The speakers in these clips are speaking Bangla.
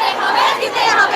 在旁边，请。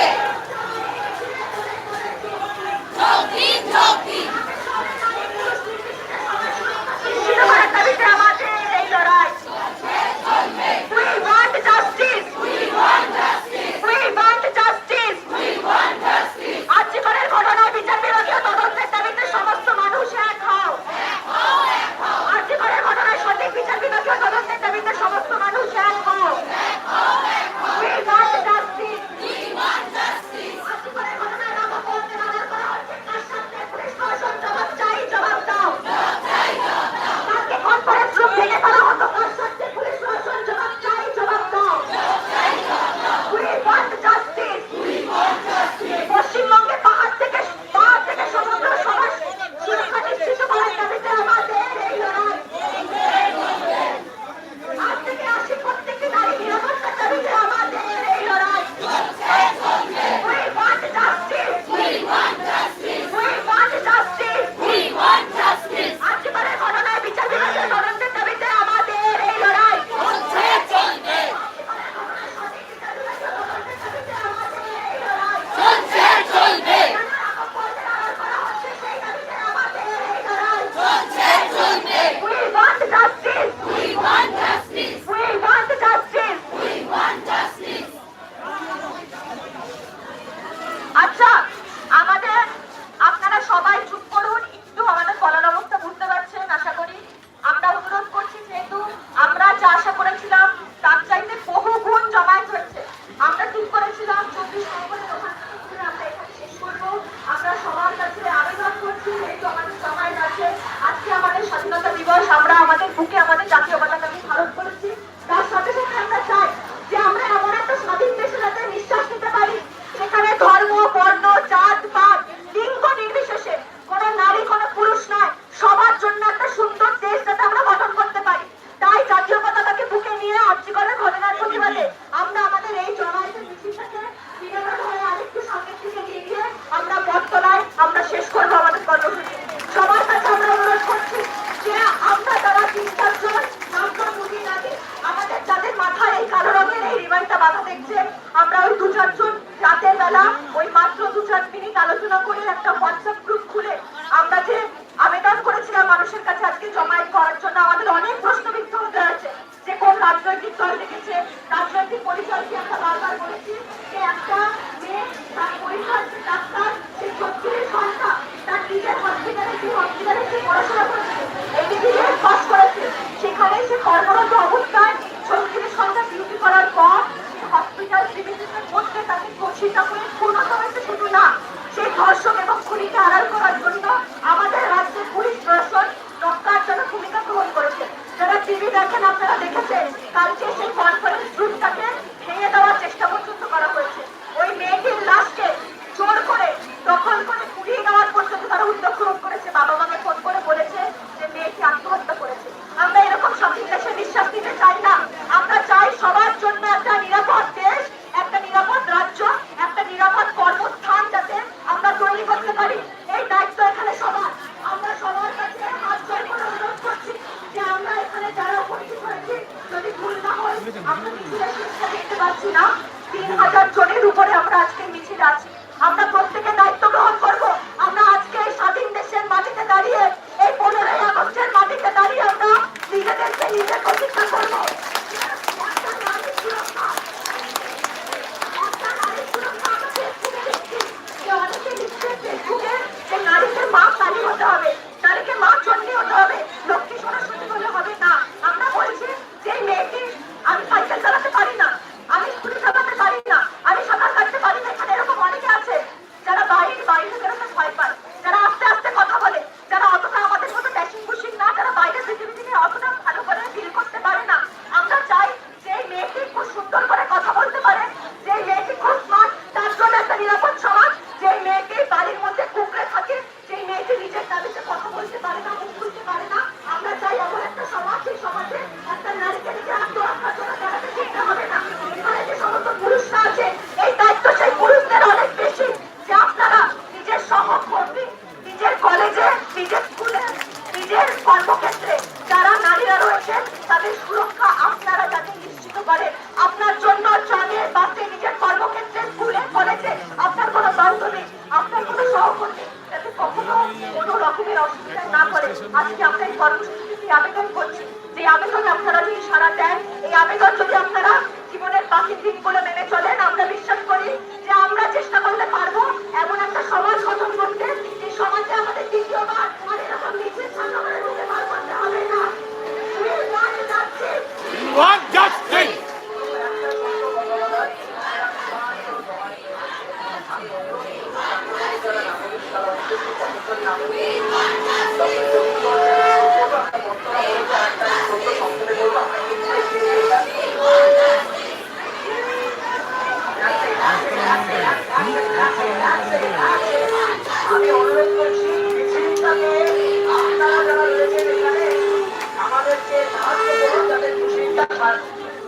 বাধা দেখছেন আমরা ওই দু চারজন রাতের বেলা ওই মাত্র দু চার মিনিট আলোচনা করে একটা হোয়াটসঅ্যাপ গ্রুপ খুলে আমরা যে আবেদন করেছিলাম মানুষের কাছে আজকে জমায়েত করার জন্য, আমাদের অনেক প্রশ্নবিদ্ধ হতে আছে যে কোন রাজনৈতিক দল রেখেছে রাজনৈতিক পরিচয় একটা আমরা বারবার বলেছি যে একটা মেয়ে তার পরিচয় ডাক্তার, সে চব্বিশ ঘণ্টা তার নিজের হসপিটালে সেই হসপিটালে সে পড়াশোনা করেছে। এমবিবিএস পাস করেছে। সেখানে সে কর্মরত অবস্থায়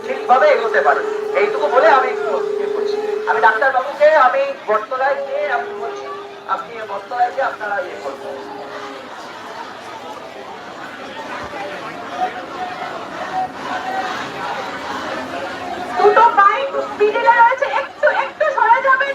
ঠিকভাবে এগোতে পারে। এইটুকু বলে আমি করছি। আমি ডাক্তার বাবুকে আমি বটতলায় গিয়ে আমি বলছি, আপনি বটতলায় গিয়ে আপনারা ইয়ে করবেন দুটো বাইক একটু একটু সরে যাবেন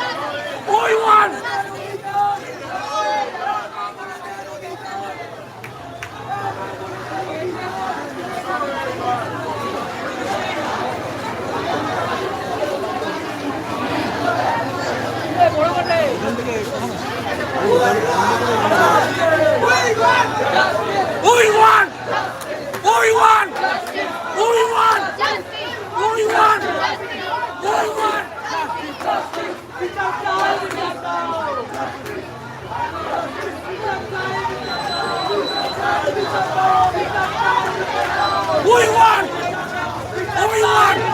We won! Only one! Only one! Only one! Only one! Only one! Only one!